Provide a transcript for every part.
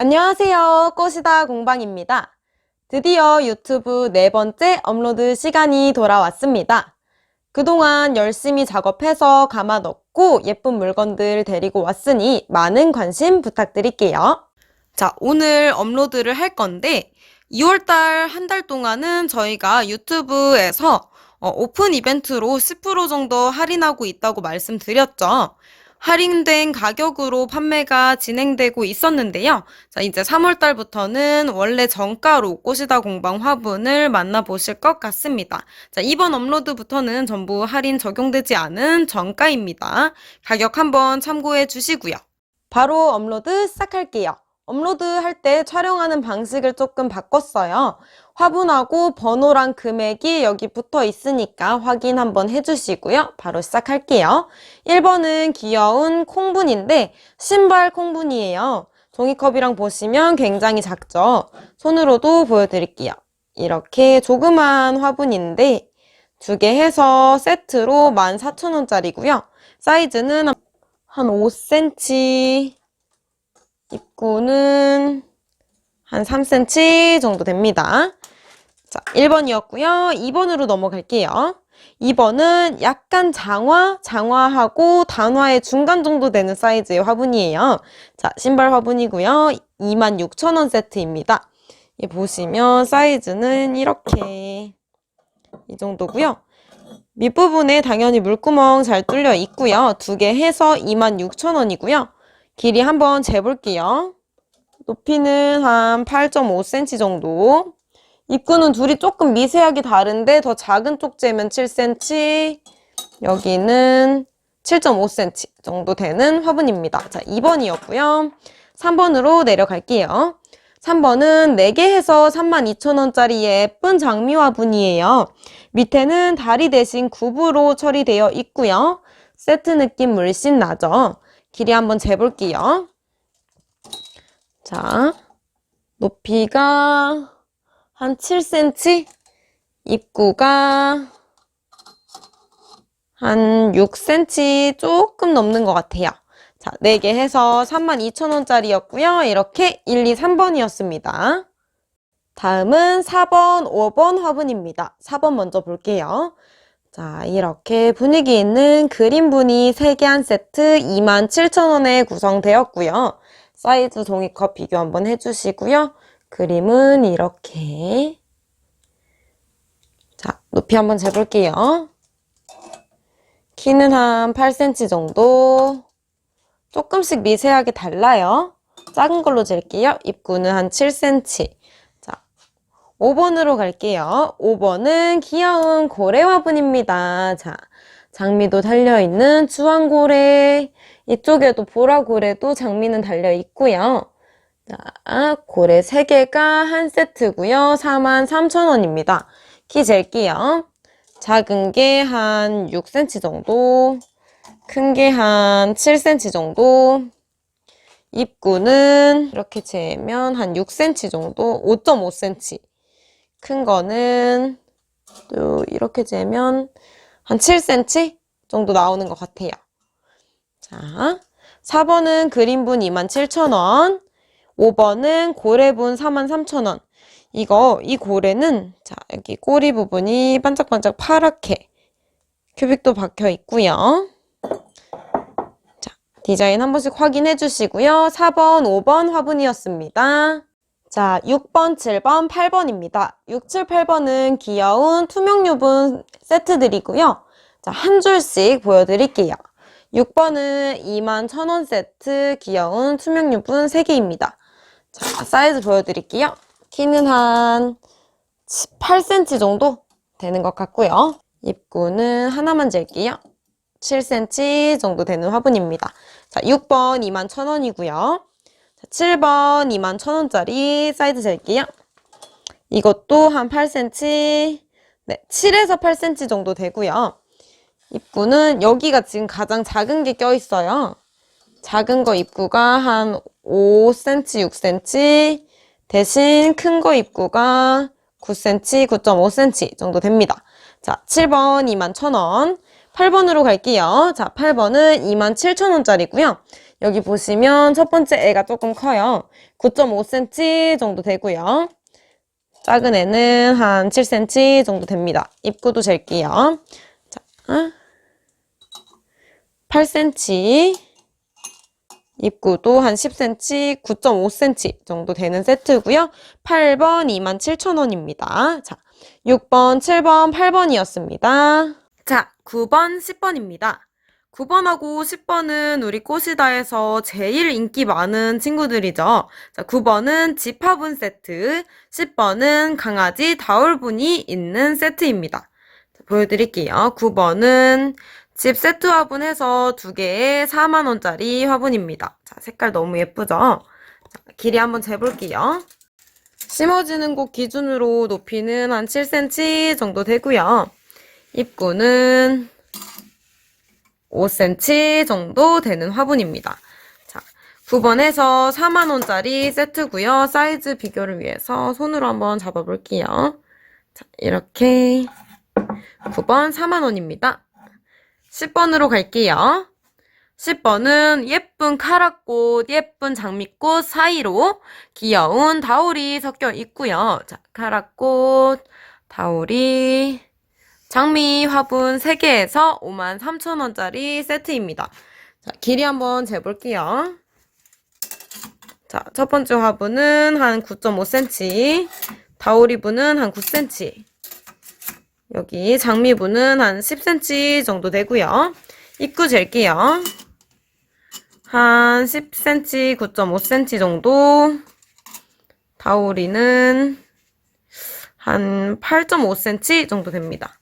안녕하세요. 꽃이다 공방입니다. 드디어 유튜브 네 번째 업로드 시간이 돌아왔습니다. 그동안 열심히 작업해서 감아 넣고 예쁜 물건들 데리고 왔으니 많은 관심 부탁드릴게요. 자, 오늘 업로드를 할 건데 2월달 한 달 동안은 저희가 유튜브에서 어, 오픈 이벤트로 10% 정도 할인하고 있다고 말씀드렸죠. 할인된 가격으로 판매가 진행되고 있었는데요. 자, 이제 3월 달부터는 원래 정가로 꽃이다 공방 화분을 만나보실 것 같습니다. 자, 이번 업로드부터는 전부 할인 적용되지 않은 정가입니다. 가격 한번 참고해 주시고요. 바로 업로드 시작할게요. 업로드 할 때 촬영하는 방식을 조금 바꿨어요. 화분하고 번호랑 금액이 여기 붙어 있으니까 확인 한번 해주시고요. 바로 시작할게요. 1번은 귀여운 콩분인데 신발 콩분이에요. 종이컵이랑 보시면 굉장히 작죠? 손으로도 보여드릴게요. 이렇게 조그만 화분인데 두 개 해서 세트로 14,000원짜리고요. 사이즈는 한 5cm, 입구는 한 3cm 정도 됩니다. 자, 1번이었고요. 2번으로 넘어갈게요. 2번은 약간 장화, 장화하고 단화의 중간 정도 되는 사이즈의 화분이에요. 자, 신발 화분이고요. 26,000원 세트입니다. 이 보시면 사이즈는 이렇게 이 정도고요. 밑부분에 당연히 물구멍 잘 뚫려 있고요. 두 개 해서 26,000원이고요. 길이 한번 재볼게요. 높이는 한 8.5cm 정도. 입구는 둘이 조금 미세하게 다른데 더 작은 쪽 재면 7cm, 여기는 7.5cm 정도 되는 화분입니다. 자, 2번이었고요. 3번으로 내려갈게요. 3번은 4개 해서 32,000원짜리 예쁜 장미 화분이에요. 밑에는 다리 대신 굽으로 처리되어 있고요. 세트 느낌 물씬 나죠? 길이 한번 재볼게요. 자, 높이가 한 7cm, 입구가 한 6cm 조금 넘는 것 같아요. 자, 4개 해서 32,000원짜리였고요. 이렇게 1, 2, 3번이었습니다. 다음은 4번, 5번 화분입니다. 4번 먼저 볼게요. 자, 이렇게 분위기 있는 그림분이 3개 한 세트 27,000원에 구성되었고요. 사이즈 종이컵 비교 한번 해주시고요. 그림은 이렇게. 자, 높이 한번 재볼게요. 키는 한 8cm 정도. 조금씩 미세하게 달라요. 작은 걸로 잴게요. 입구는 한 7cm. 5번으로 갈게요. 5번은 귀여운 고래 화분입니다. 자, 장미도 달려있는 주황고래. 이쪽에도 보라고래도 장미는 달려있고요. 자, 고래 3개가 한 세트고요. 43,000원입니다. 키 잴게요. 작은 게 한 6cm 정도, 큰 게 한 7cm 정도, 입구는 이렇게 재면 한 6cm 정도, 5.5cm. 큰 거는 또 이렇게 재면 한 7cm 정도 나오는 것 같아요. 자, 4번은 그린분 27,000원, 5번은 고래분 43,000원. 이거, 이 고래는, 자, 여기 꼬리 부분이 반짝반짝 파랗게 큐빅도 박혀 있고요. 자, 디자인 한 번씩 확인해 주시고요. 4번, 5번 화분이었습니다. 자, 6번, 7번, 8번입니다. 6, 7, 8번은 귀여운 투명 유분 세트들이고요. 자, 한 줄씩 보여드릴게요. 6번은 21,000원 세트 귀여운 투명 유분 3개입니다. 자, 사이즈 보여드릴게요. 키는 한 8cm 정도 되는 것 같고요. 입구는 하나만 잴게요. 7cm 정도 되는 화분입니다. 자, 6번 21,000원이고요. 7번 21,000원짜리 사이즈 잴게요. 이것도 한 8cm, 네, 7에서 8cm 정도 되고요. 입구는 여기가 지금 가장 작은 게 껴있어요. 작은 거 입구가 한 5cm, 6cm, 대신 큰 거 입구가 9cm, 9.5cm 정도 됩니다. 자, 7번 21,000원. 8번으로 갈게요. 자, 8번은 27,000원짜리고요. 여기 보시면 첫 번째 애가 조금 커요. 9.5cm 정도 되고요. 작은 애는 한 7cm 정도 됩니다. 입구도 잴게요. 자, 8cm. 입구도 한 10cm, 9.5cm 정도 되는 세트고요. 8번 27,000원입니다. 자, 6번, 7번, 8번이었습니다. 자, 9번, 10번입니다. 9번하고 10번은 우리 꽃이다에서 제일 인기 많은 친구들이죠. 자, 9번은 집화분 세트, 10번은 강아지 다울분이 있는 세트입니다. 자, 보여드릴게요. 9번은 집 세트 화분해서 두 개에 4만원짜리 화분입니다. 자, 색깔 너무 예쁘죠? 자, 길이 한번 재볼게요. 심어지는 곳 기준으로 높이는 한 7cm 정도 되고요. 입구는 5cm 정도 되는 화분입니다. 자, 9번에서 4만원짜리 세트고요. 사이즈 비교를 위해서 손으로 한번 잡아볼게요. 자, 이렇게 9번 4만원입니다. 10번으로 갈게요. 10번은 예쁜 카라꽃, 예쁜 장미꽃 사이로 귀여운 다오리 섞여 있고요. 자, 카라꽃, 다오리, 장미 화분 3개에서 53,000원짜리 세트입니다. 자, 길이 한번 재볼게요. 자, 첫 번째 화분은 한 9.5cm, 다오리분은 한 9cm, 여기 장미분은 한 10cm 정도 되고요. 입구 잴게요. 한 10cm, 9.5cm 정도. 다오리는 한 8.5cm 정도 됩니다.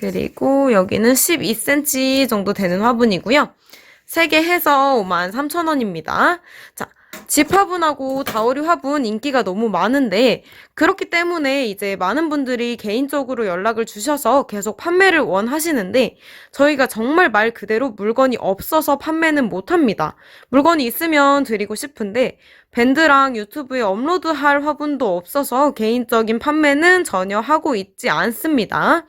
그리고 여기는 12cm 정도 되는 화분이고요. 3개 해서 53,000원입니다. 자, 집 화분하고 다오리 화분 인기가 너무 많은데 그렇기 때문에 이제 많은 분들이 개인적으로 연락을 주셔서 계속 판매를 원하시는데 저희가 정말 말 그대로 물건이 없어서 판매는 못합니다. 물건이 있으면 드리고 싶은데 밴드랑 유튜브에 업로드할 화분도 없어서 개인적인 판매는 전혀 하고 있지 않습니다.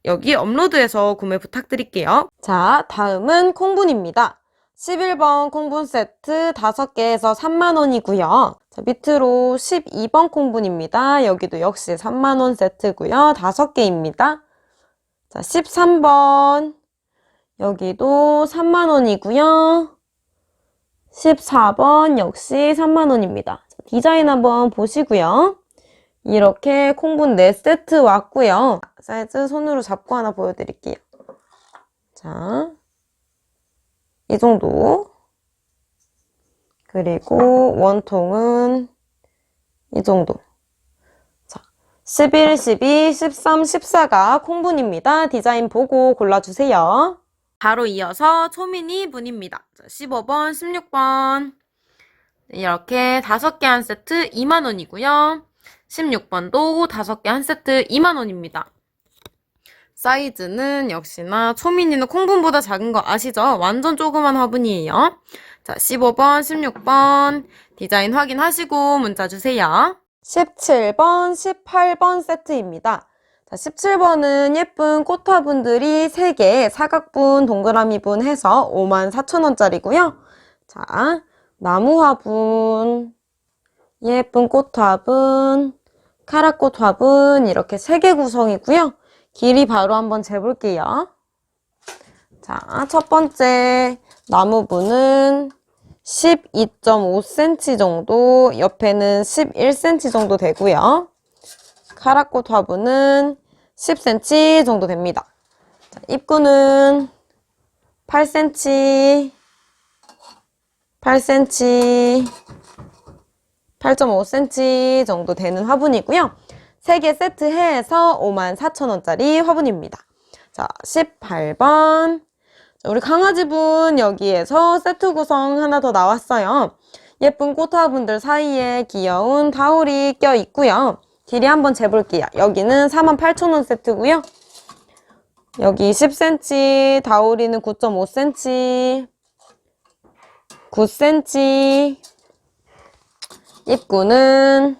자, 여기 업로드해서 구매 부탁드릴게요. 자, 다음은 콩분입니다. 11번 콩분 세트 5개에서 3만원이고요. 자, 밑으로 12번 콩분입니다. 여기도 역시 3만원 세트고요. 5개입니다. 자, 13번 여기도 3만원이고요. 14번 역시 3만원입니다. 디자인 한번 보시고요. 이렇게 콩분 4세트 왔고요. 사이즈 손으로 잡고 하나 보여드릴게요. 자, 이 정도. 그리고 원통은 이 정도. 자, 11, 12, 13, 14가 콩분입니다. 디자인 보고 골라주세요. 바로 이어서 초미니 분입니다. 15번, 16번. 이렇게 5개 한 세트 2만원이고요. 16번도 5개 한 세트 2만원입니다. 사이즈는 역시나 초미니는 콩분보다 작은 거 아시죠? 완전 조그만 화분이에요. 자, 15번, 16번 디자인 확인하시고 문자 주세요. 17번, 18번 세트입니다. 자, 17번은 예쁜 꽃화분들이 3개, 사각분, 동그라미분 해서 54,000원짜리고요. 자, 나무화분, 예쁜 꽃화분, 카라꽃 화분 이렇게 3개 구성이고요. 길이 바로 한번 재볼게요. 자, 첫 번째 나무분은 12.5cm 정도, 옆에는 11cm 정도 되고요. 카라꽃 화분은 10cm 정도 됩니다. 자, 입구는 8cm, 8cm, 8.5cm 정도 되는 화분이고요. 3개 세트해서 54,000원짜리 화분입니다. 자, 18번. 자, 우리 강아지분 여기에서 세트 구성 하나 더 나왔어요. 예쁜 꽃화분들 사이에 귀여운 다울이 껴 있고요. 길이 한번 재볼게요. 여기는 48,000원 세트고요. 여기 10cm, 다우리는 9.5cm, 9cm, 입구는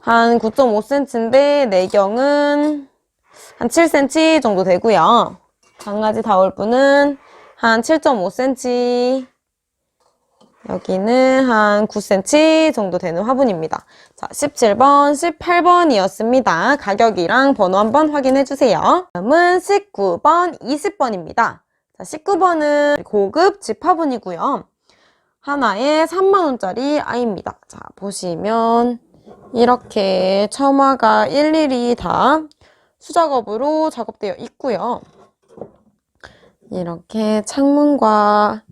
한 9.5cm인데 내경은 한 7cm 정도 되고요. 강아지 다울부는 한 7.5cm, 여기는 한 9cm 정도 되는 화분입니다. 자, 17번, 18번이었습니다. 가격이랑 번호 한번 확인해 주세요. 다음은 19번, 20번입니다. 자, 19번은 고급 집 화분이고요. 하나에 3만원짜리 아이입니다. 자, 보시면 이렇게 처마가 일일이 다 수작업으로 작업되어 있고요. 이렇게 창문과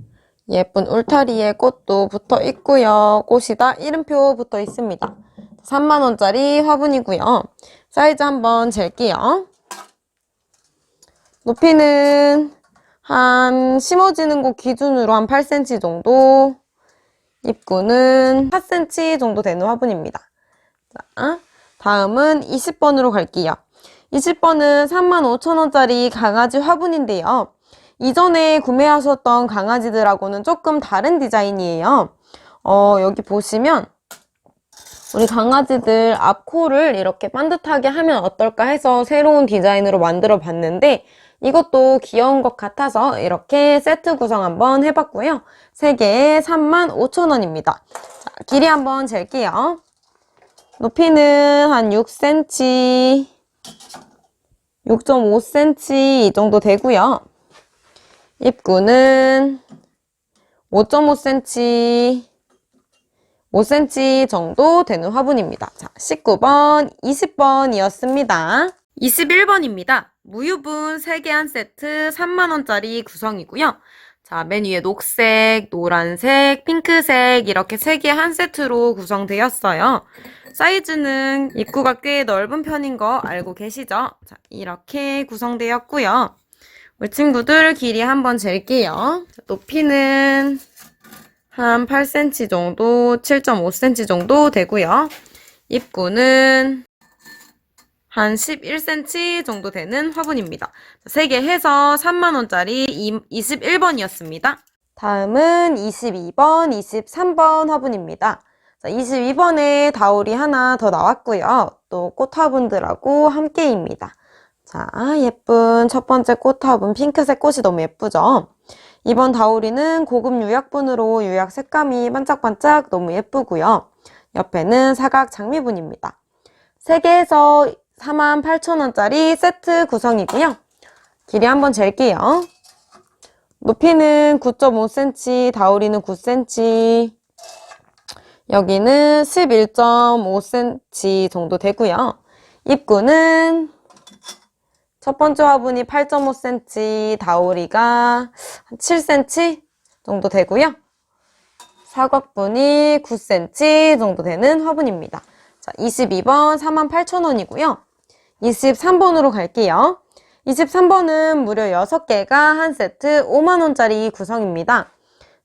예쁜 울타리에 꽃도 붙어 있고요. 꽃이 다 이름표 붙어 있습니다. 3만원짜리 화분이고요. 사이즈 한번 잴게요. 높이는 한 심어지는 곳 기준으로 한 8cm 정도 입구는 4cm 정도 되는 화분입니다. 자, 다음은 20번으로 갈게요. 20번은 35,000원짜리 강아지 화분인데요. 이전에 구매하셨던 강아지들하고는 조금 다른 디자인이에요. 어, 여기 보시면 우리 강아지들 앞코를 이렇게 반듯하게 하면 어떨까 해서 새로운 디자인으로 만들어 봤는데 이것도 귀여운 것 같아서 이렇게 세트 구성 한번 해봤고요. 3개에 35,000원입니다. 자, 길이 한번 잴게요. 높이는 한 6cm, 6.5cm 이 정도 되고요. 입구는 5.5cm, 5cm 정도 되는 화분입니다. 자, 19번, 20번이었습니다. 21번입니다. 무유분 3개 한 세트 3만원짜리 구성이고요. 자, 맨 위에 녹색, 노란색, 핑크색 이렇게 3개 한 세트로 구성되었어요. 사이즈는 입구가 꽤 넓은 편인 거 알고 계시죠? 자, 이렇게 구성되었고요. 우리 친구들 길이 한번 잴게요. 자, 높이는 한 8cm 정도, 7.5cm 정도 되고요. 입구는 한 11cm 정도 되는 화분입니다. 3개 해서 3만원짜리 21번이었습니다. 다음은 22번, 23번 화분입니다. 자, 22번에 다울이 하나 더 나왔고요. 또 꽃화분들하고 함께입니다. 자, 예쁜 첫 번째 꽃화분 핑크색 꽃이 너무 예쁘죠? 이번 다우리는 고급 유약분으로 유약 색감이 반짝반짝 너무 예쁘고요. 옆에는 사각 장미분입니다. 3개에서 48,000원짜리 세트 구성이고요. 길이 한번 잴게요. 높이는 9.5cm, 다우리는 9cm, 여기는 11.5cm 정도 되고요. 입구는 첫 번째 화분이 8.5cm, 다오리가 한 7cm 정도 되고요. 사각분이 9cm 정도 되는 화분입니다. 자, 22번 48,000원이고요. 23번으로 갈게요. 23번은 무려 6개가 한 세트 5만원짜리 구성입니다.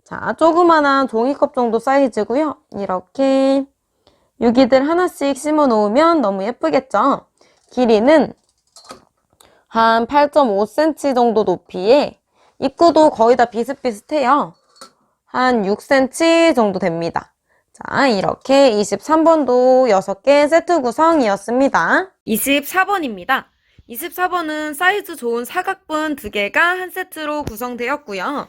자, 조그만한 종이컵 정도 사이즈고요. 이렇게 유기들 하나씩 심어 놓으면 너무 예쁘겠죠? 길이는 한 8.5cm 정도 높이에 입구도 거의 다 비슷비슷해요. 한 6cm 정도 됩니다. 자, 이렇게 23번도 6개 세트 구성이었습니다. 24번입니다. 24번은 사이즈 좋은 사각분 2개가 한 세트로 구성되었고요.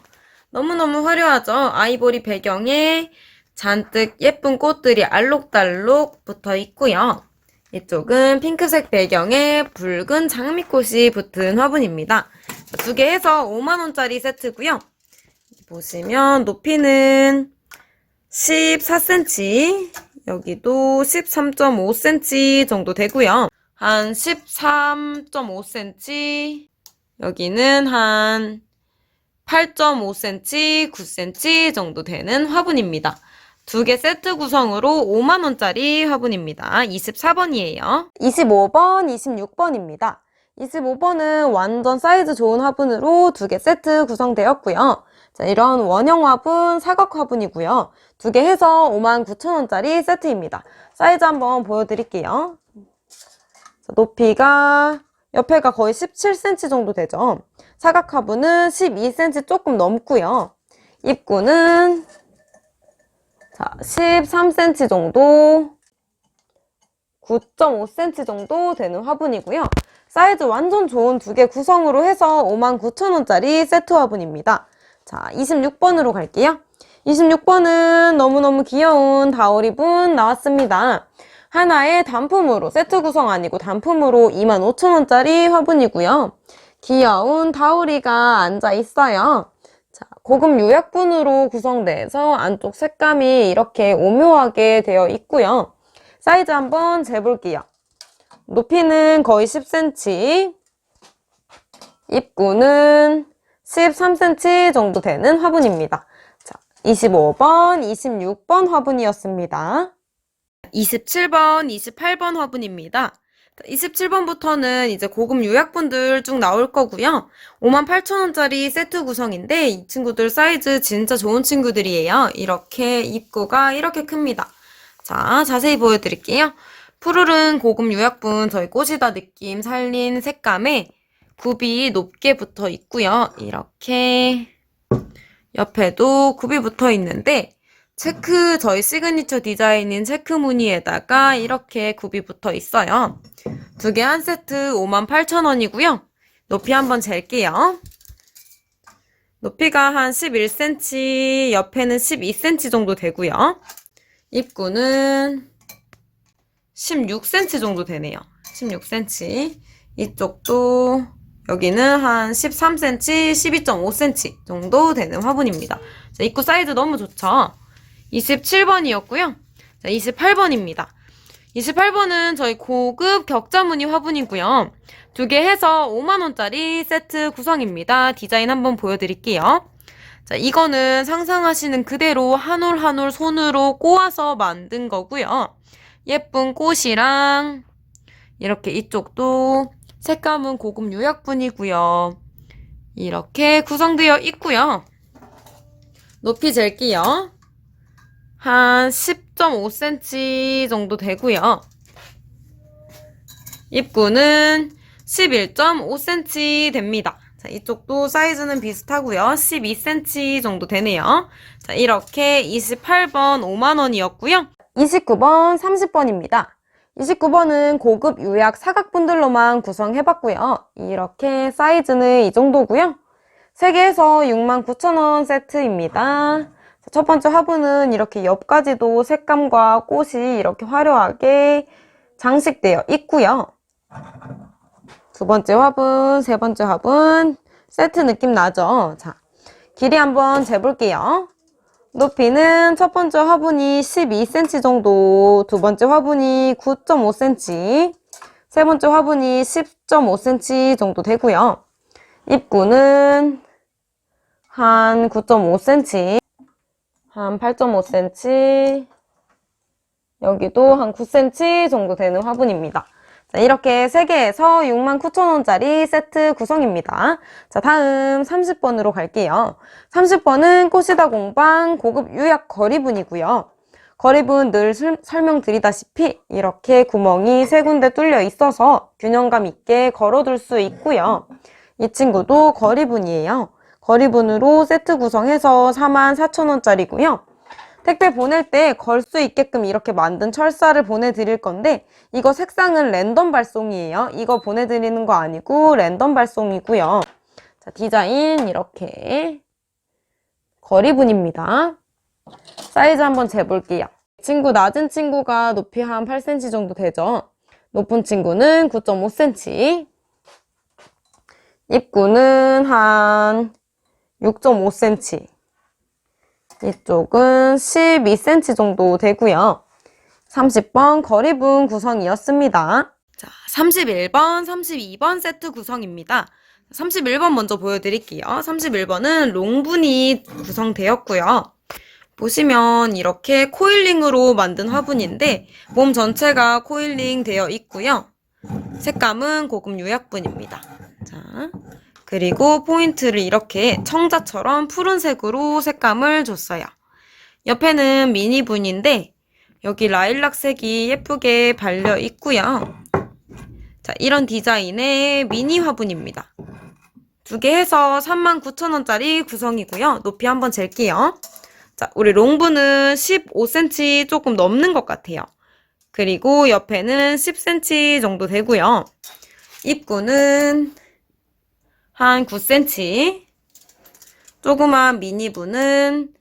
너무너무 화려하죠? 아이보리 배경에 잔뜩 예쁜 꽃들이 알록달록 붙어 있고요. 이쪽은 핑크색 배경에 붉은 장미꽃이 붙은 화분입니다. 두 개 해서 5만원짜리 세트고요. 보시면 높이는 14cm, 여기도 13.5cm 정도 되고요. 한 13.5cm, 여기는 한 8.5cm, 9cm 정도 되는 화분입니다. 두 개 세트 구성으로 5만원짜리 화분입니다. 24번이에요. 25번, 26번입니다. 25번은 완전 사이즈 좋은 화분으로 두 개 세트 구성되었고요. 자, 이런 원형 화분, 사각 화분이고요. 두 개 해서 59,000원짜리 세트입니다. 사이즈 한번 보여드릴게요. 자, 높이가 옆에가 거의 17cm 정도 되죠. 사각 화분은 12cm 조금 넘고요. 입구는 자, 13cm 정도 9.5cm 정도 되는 화분이고요. 사이즈 완전 좋은 두 개 구성으로 해서 59,000원짜리 세트 화분입니다. 자, 26번으로 갈게요. 26번은 너무너무 귀여운 다오리분 나왔습니다. 하나의 단품으로, 세트 구성 아니고 단품으로 25,000원짜리 화분이고요. 귀여운 다오리가 앉아 있어요. 자, 고급 요약분으로 구성돼서 안쪽 색감이 이렇게 오묘하게 되어 있고요. 사이즈 한번 재볼게요. 높이는 거의 10cm, 입구는 13cm 정도 되는 화분입니다. 자, 25번, 26번 화분이었습니다. 27번, 28번 화분입니다. 27번부터는 이제 고급 요약분들 쭉 나올 거고요. 58,000원짜리 세트 구성인데 이 친구들 사이즈 진짜 좋은 친구들이에요. 이렇게 입구가 이렇게 큽니다. 자, 자세히 보여드릴게요. 푸르른 고급 요약분 저희 꽃이다 느낌 살린 색감에 굽이 높게 붙어 있고요. 이렇게 옆에도 굽이 붙어 있는데 체크 저희 시그니처 디자인인 체크 무늬에다가 이렇게 굽이 붙어 있어요. 두 개 한 세트 58,000원이고요. 높이 한번 잴게요. 높이가 한 11cm, 옆에는 12cm 정도 되고요. 입구는 16cm 정도 되네요. 16cm. 이쪽도 여기는 한 13cm, 12.5cm 정도 되는 화분입니다. 자, 입구 사이즈 너무 좋죠? 27번이었고요. 자, 28번입니다. 28번은 저희 고급 격자무늬 화분이고요. 두 개 해서 5만원짜리 세트 구성입니다. 디자인 한번 보여드릴게요. 자, 이거는 상상하시는 그대로 한 올 한 올 손으로 꼬아서 만든 거고요. 예쁜 꽃이랑 이렇게 이쪽도 색감은 고급 요약분이고요. 이렇게 구성되어 있고요. 높이 잴게요. 한 10.5cm 정도 되고요. 입구는 11.5cm 됩니다. 자, 이쪽도 사이즈는 비슷하고요. 12cm 정도 되네요. 자, 이렇게 28번 5만원이었고요. 29번, 30번입니다. 29번은 고급 요약 사각분들로만 구성해봤고요. 이렇게 사이즈는 이 정도고요. 3개에서 69,000원 세트입니다. 첫 번째 화분은 이렇게 옆까지도 색감과 꽃이 이렇게 화려하게 장식되어 있고요. 두 번째 화분, 세 번째 화분 세트 느낌 나죠? 자, 길이 한번 재볼게요. 높이는 첫 번째 화분이 12cm 정도, 두 번째 화분이 9.5cm, 세 번째 화분이 10.5cm 정도 되고요. 입구는 한 9.5cm, 한 8.5cm, 여기도 한 9cm 정도 되는 화분입니다. 자, 이렇게 3개에서 69,000원짜리 세트 구성입니다. 자, 다음 30번으로 갈게요. 30번은 꽃이다 공방 고급 유약 거리분이고요. 거리분 늘 설- 설명드리다시피 이렇게 구멍이 세 군데 뚫려 있어서 균형감 있게 걸어둘 수 있고요. 이 친구도 거리분이에요. 거리분으로 세트 구성해서 44,000원짜리고요. 택배 보낼 때 걸 수 있게끔 이렇게 만든 철사를 보내드릴 건데 이거 색상은 랜덤 발송이에요. 이거 보내드리는 거 아니고 랜덤 발송이고요. 자, 디자인 이렇게 거리분입니다. 사이즈 한번 재볼게요. 친구 낮은 친구가 높이 한 8cm 정도 되죠. 높은 친구는 9.5cm. 입구는 한 6.5cm. 이쪽은 12cm 정도 되고요. 30번 거리분 구성이었습니다. 자, 31번, 32번 세트 구성입니다. 31번 먼저 보여드릴게요. 31번은 롱분이 구성되었고요. 보시면 이렇게 코일링으로 만든 화분인데 몸 전체가 코일링 되어 있고요. 색감은 고급 요약분입니다. 자, 그리고 포인트를 이렇게 청자처럼 푸른색으로 색감을 줬어요. 옆에는 미니분인데 여기 라일락색이 예쁘게 발려 있고요. 자, 이런 디자인의 미니 화분입니다. 두 개 해서 39,000원짜리 구성이고요. 높이 한번 잴게요. 자, 우리 롱분은 15cm 조금 넘는 것 같아요. 그리고 옆에는 10cm 정도 되고요. 입구는 한 9cm, 조그만 미니부는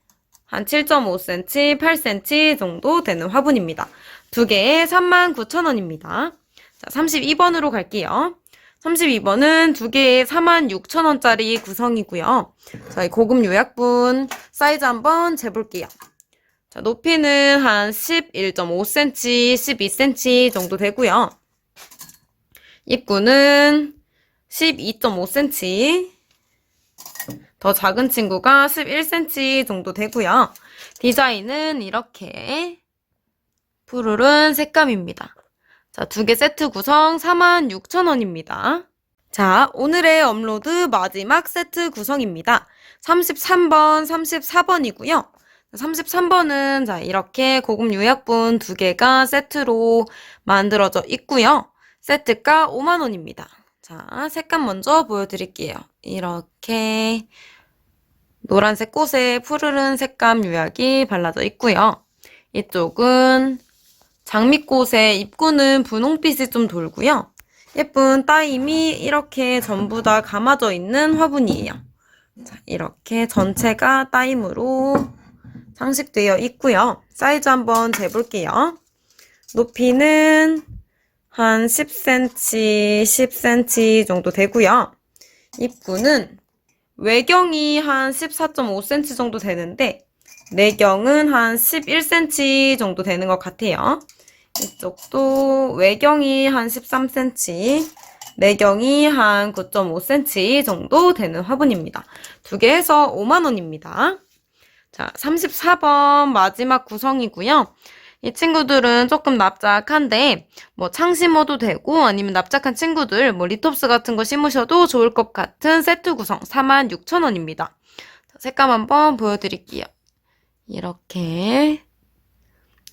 한 7.5cm, 8cm 정도 되는 화분입니다. 두 개에 39,000원입니다. 자, 32번으로 갈게요. 32번은 두 개에 46,000원짜리 구성이고요. 저희 고급 요약분 사이즈 한번 재볼게요. 자, 높이는 한 11.5cm, 12cm 정도 되고요. 입구는 12.5cm, 더 작은 친구가 11cm 정도 되고요. 디자인은 이렇게 푸르른 색감입니다. 자, 두 개 세트 구성 46,000원입니다. 자, 오늘의 업로드 마지막 세트 구성입니다. 33번, 34번이고요. 33번은 자, 이렇게 고급 요약분 두 개가 세트로 만들어져 있고요. 세트가 5만 원입니다. 자, 색감 먼저 보여드릴게요. 이렇게 노란색 꽃에 푸르른 색감 요약이 발라져 있고요. 이쪽은 장미꽃의 입구는 분홍빛이 좀 돌고요. 예쁜 따임이 이렇게 전부 다 감아져 있는 화분이에요. 자, 이렇게 전체가 따임으로 장식되어 있고요. 사이즈 한번 재볼게요. 높이는 한 10cm, 10cm 정도 되고요. 입구는 외경이 한 14.5cm 정도 되는데 내경은 한 11cm 정도 되는 것 같아요. 이쪽도 외경이 한 13cm, 내경이 한 9.5cm 정도 되는 화분입니다. 두 개 해서 5만원입니다. 자, 34번 마지막 구성이고요. 이 친구들은 조금 납작한데 뭐 창 심어도 되고 아니면 납작한 친구들 뭐 리톱스 같은 거 심으셔도 좋을 것 같은 세트 구성 46,000원입니다. 색감 한번 보여드릴게요. 이렇게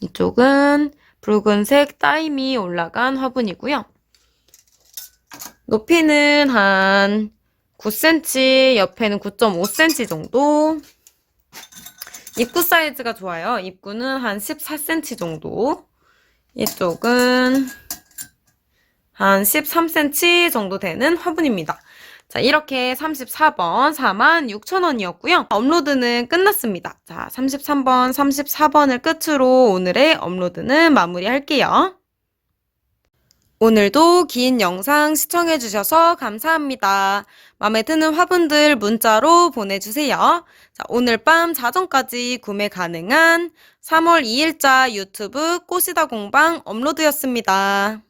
이쪽은 붉은색 따임이 올라간 화분이고요. 높이는 한 9cm, 옆에는 9.5cm 정도. 입구 사이즈가 좋아요. 입구는 한 14cm 정도. 이쪽은 한 13cm 정도 되는 화분입니다. 자, 이렇게 34번 46,000원이었고요. 업로드는 끝났습니다. 자, 33번, 34번을 끝으로 오늘의 업로드는 마무리할게요. 오늘도 긴 영상 시청해주셔서 감사합니다. 마음에 드는 화분들 문자로 보내주세요. 자, 오늘 밤 자정까지 구매 가능한 3월 2일자 유튜브 꽃이다 공방 업로드였습니다.